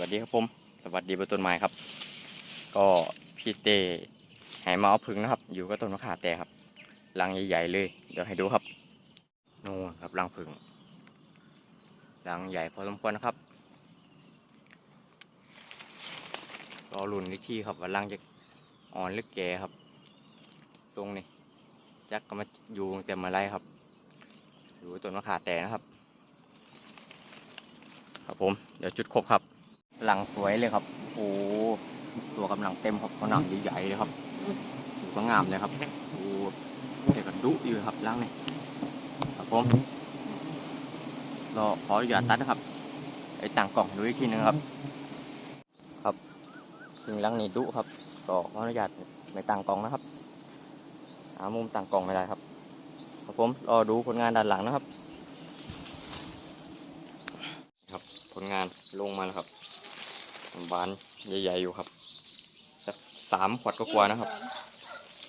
วัสดีครับผม สวัสดีบนต้นไม้ครับ ก็พี่เต้ให้มาเอาพึ่งนะครับ อยู่กับต้นมะขาแต่ครับรังใหญ่ๆเลย เดี๋ยวให้ดูครับนู่นครับรังพึ่งรังใหญ่พอสมควรนะครับรอลุ่นนิที่ครับว่ารังจะอ่อนหรือแก่ครับ ตรงนี้จักก็มาอยู่ตั้งแต่เมื่อไรครับอยู่ต้นมะขาแต่นะครับ ครับผม เดี๋ยวจุดครบครับ หลังสวยเลยครับ โอ้ตัวกำลังเต็มครับเขาหนังใหญ่ๆเลยครับดูก็งามเลยครับโอ้เด็กก็ดุอยู่ครับหลังนี่ครับผมรอขออนุญาตตัดนะครับ ไอ้ต่างกล่องดูอีกทีนึงครับ ครับถึงหลังนี้ดุครับก็ขออนุญาตไม่ต่างกล่องนะครับ หามุมต่างกล่องไม่ได้ครับครับผมรอดูผลงานด้านหลังนะครับ ครับผ ลงานลงมาแล้วครับบานใหญ่ๆอยู่ครับสักสามขวดก็กว่านะครับ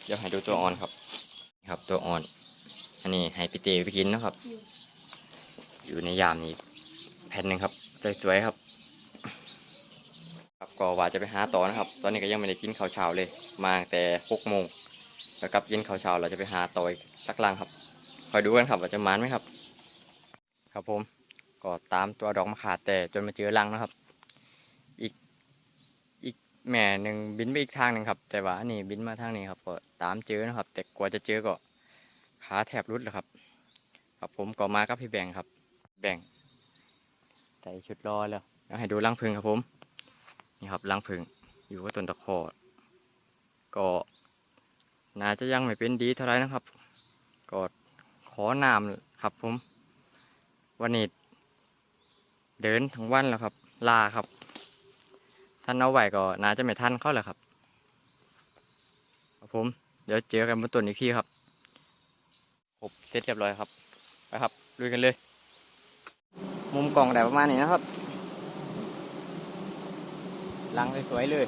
เดี๋ยวให้ดูตัวอ่อนครับนี่ครับตัวอ่อน อันนี้ให้พี่เตไปกินนะครับ อยู่ในยามนี้แผ่นหนึ่งครับสวยๆครับ ครับก็ว่าจะไปหาต่อนะครับ ตอนนี้ก็ยังไม่ได้กินข้าวเช้าเลย มาแต่หกโมงแล้วกลับกินข้าวเช้าเราจะไปหาต่ออีกสักลังครับ คอยดูกันครับว่าจะมานไหมครับ ครับผม ก็ตามตัวดอกมะขาแต่จนมาเจอรังนะครับ อีกอีกแม่หนึ่งบินไปอีกทางหนึ่งครับ แต่ว่าอันนี้บินมาทางนี้ครับ ก็ตามเจอนะครับ แต่กว่าจะเจอก็ขาแทบรุดแล้วครับครับผมก็มากับพี่แบงครับ แบงใส่ชุดรอแล้วเดี๋ยวให้ดูรังผึ้งครับผมนี่ครับรังผึ้งอยู่กับต้นตะขอก็น่าจะยังไม่เป็นดีเท่าไหรนะครับก็ขอน้ำครับผมวันนี้ เดินทั้งวันแล้วครับ ลาครับ ท่านเอาไหวก็น่าจะไม่ทันเข้าแหละครับครับผม เดี๋ยวเจอกันบนต้นอีกทีครับครบเสร็จเรียบร้อยครับ ไปครับลุยกันเลย มุมกล่องได้ประมาณนี้นะครับลังสวยๆเลย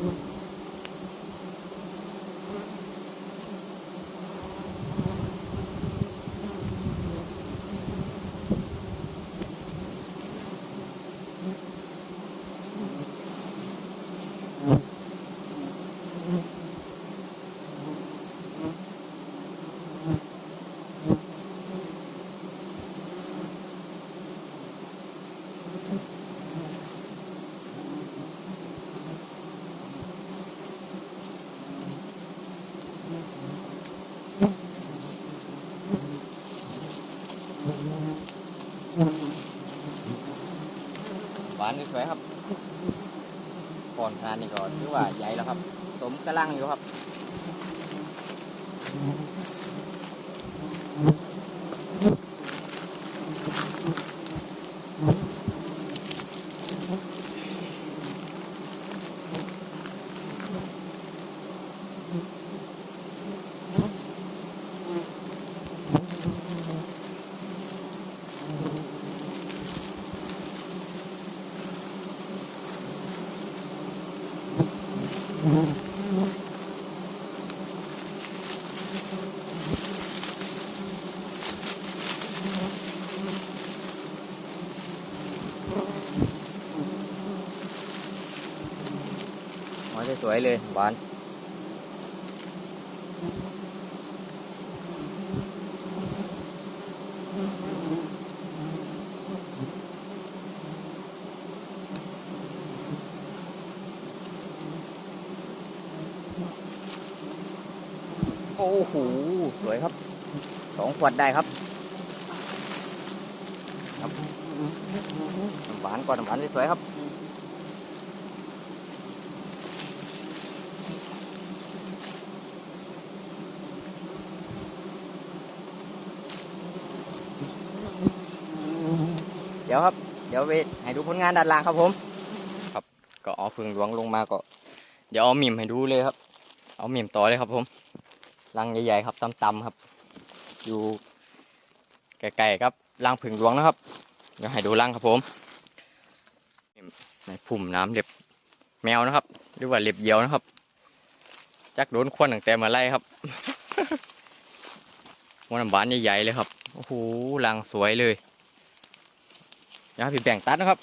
Mm-hmm. หวานสวยครับ ก่อนทานนี่ก่อนหรือว่าใหญ่แล้วครับ สมกระลังอยู่ครับ สวยๆเลย หวาน โอ้โห สวยครับ สองขวดได้ครับครับน้ำหวานก่อนน้ำหวานสวยๆครับ ดี๋ยวครับ เดี๋ยวไปให้ดูผลงานด้านล่างครับผม ครับ ก็เอาพึ่งหลวงลงมาก็ เดี๋ยวเอาหมิมให้ดูเลยครับ เอาหมิมต่อเลยครับผม รังใหญ่ๆครับต่ำๆครับ อยู่ใกลๆครับรังผึ่งหลวงนะครับ เดี๋ยวให้ดูรังครับผม ในพุ่มน้ำเล็บแมวนะครับ หรือว่าเล็บเหยียวนะครับ จักโดนควนตั้งแต่มาไล่ครับมันน้ำบานใหญ่ๆเลยครับ โอ้โหรังสวยเลย เดี๋ยวให้พี่แบ่งตัดนะครับ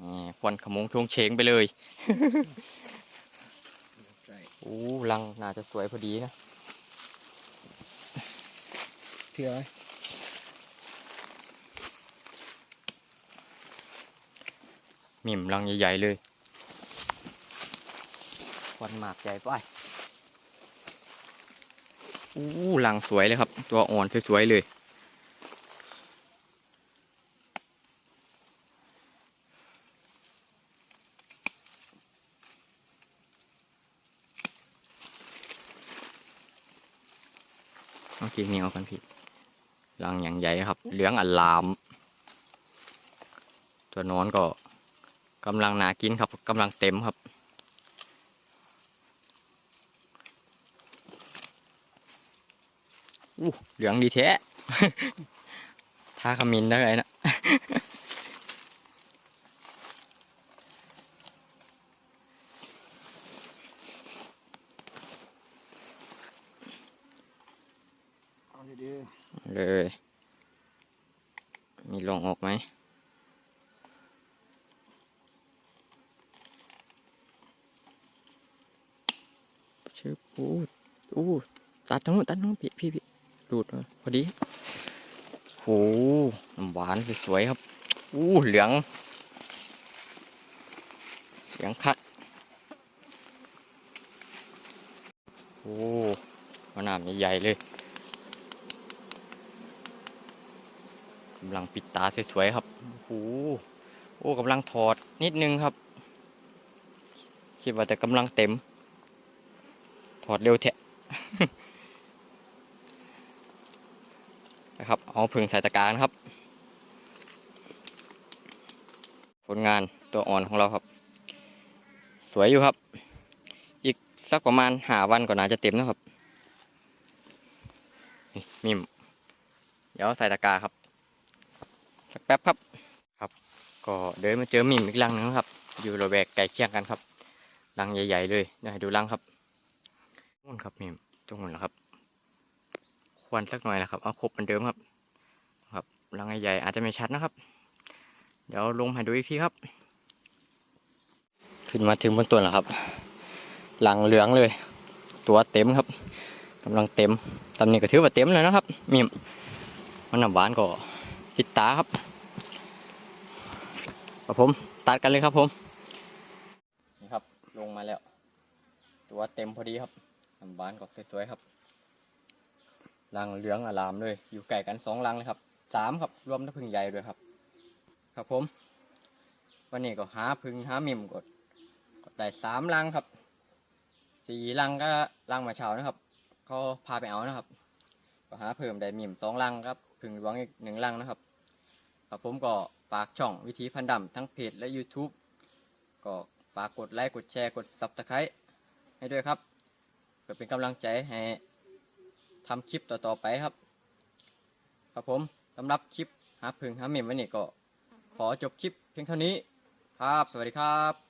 นี่ควันขโมงทวงเชงไปเลยใช่โอ้รังน่าจะสวยพอดีนะเที่ยวไหมหมิ่มรังใหญ่ๆเลยควันหมากใหญ่ไป อู้รังสวยเลยครับ ตัวอ่อนสวยๆเลย โอเคนี่เอากันพี่รังอย่างใหญ่ครับ เหลืองอลาม ตัวนอนก็กำลังหนากินครับกำลังเต็มครับ อู้เหลืองดีแท้ทาขมิ้นได้ไงนะเอาดีเลย มีลองออกไหมชื่ออู้อู้ตัดทั้งนู้นตัดทั้งนู้นพี่พี่พี่ ดูดพอดีโหน้ำหวานสวยๆครับ อู้เหลือง เหลืองคักโอ้มะนาวใหญ่เลยกำลังปิดตาสวยๆครับโอ้โหโอ้กำลังถอดนิดนึงครับ คิดว่าแต่กำลังเต็ม ถอดเร็วแทะ นะครับ เอาพึ่งใส่ตะกร้ารนะครับ ผลงานตัวอ่อนของเราครับ สวยอยู่ครับ อีกสักประมาณหาวันก็น่าจะเต็มนะครับนี่มิมเดี๋ยวใส่ตะกร้าครับ สักแป๊บครับ ครับ ก็เดินมาเจอมิมอีกรังหนึงครับ อยู่ระแวกใกล้เคียงกันครับรังใหญ่ ๆ เลยเดี๋ยวให้ดูรังครับนู่นครับมิมตรงนู้นแหละครับ ควันสักหน่อยนะครับ เอาครบเหมือนเดิมครับ ครับรังใหญ่ๆอาจจะไม่ชัดนะครับ เดี๋ยวลงให้ดูอีกทีครับ ขึ้นมาถึงบนตัวแล้วครับ หลังเหลืองเลย ตัวเต็มครับกำลังเต็มตำนี้ก็ถือว่าเต็มแล้วนะครับมิมมันน้ำหวานก็ปิดตาครับครับผมตัดกันเลยครับผม นี่ครับ ลงมาแล้ว ตัวเต็มพอดีครับน้ำบานก็สวยๆครับ รังเหลืองอลามเลย อยู่ใกล้กันสองรังเลยครับสามครับรวมทั้งพึ่งใหญ่ด้วยครับ ครับผม วันนี้ก็หาพึ่งหามิมกดกดได้สามลังครับสี่ลังก็ลังมาเช้านะครับเขาพาไปเอานะครับ ก็หาเพิ่มได้มิมสองลังครับพึ่งหลวงอีกหนึ่งลังนะครับครับผมก็ฝากช่องวิธีพันธุ์ดำทั้งเพจและ YouTube ก็ฝากกดไลค์กดแชร์กด Subscribe ให้ด้วยครับเพื่อเป็นกำลังใจให้ ทำคลิปต่อๆไปครับ ครับผมสำหรับคลิปหาพึ่งหามิมวันนี้ก็ ขอจบคลิปเพียงเท่านี้ ครับ สวัสดีครับ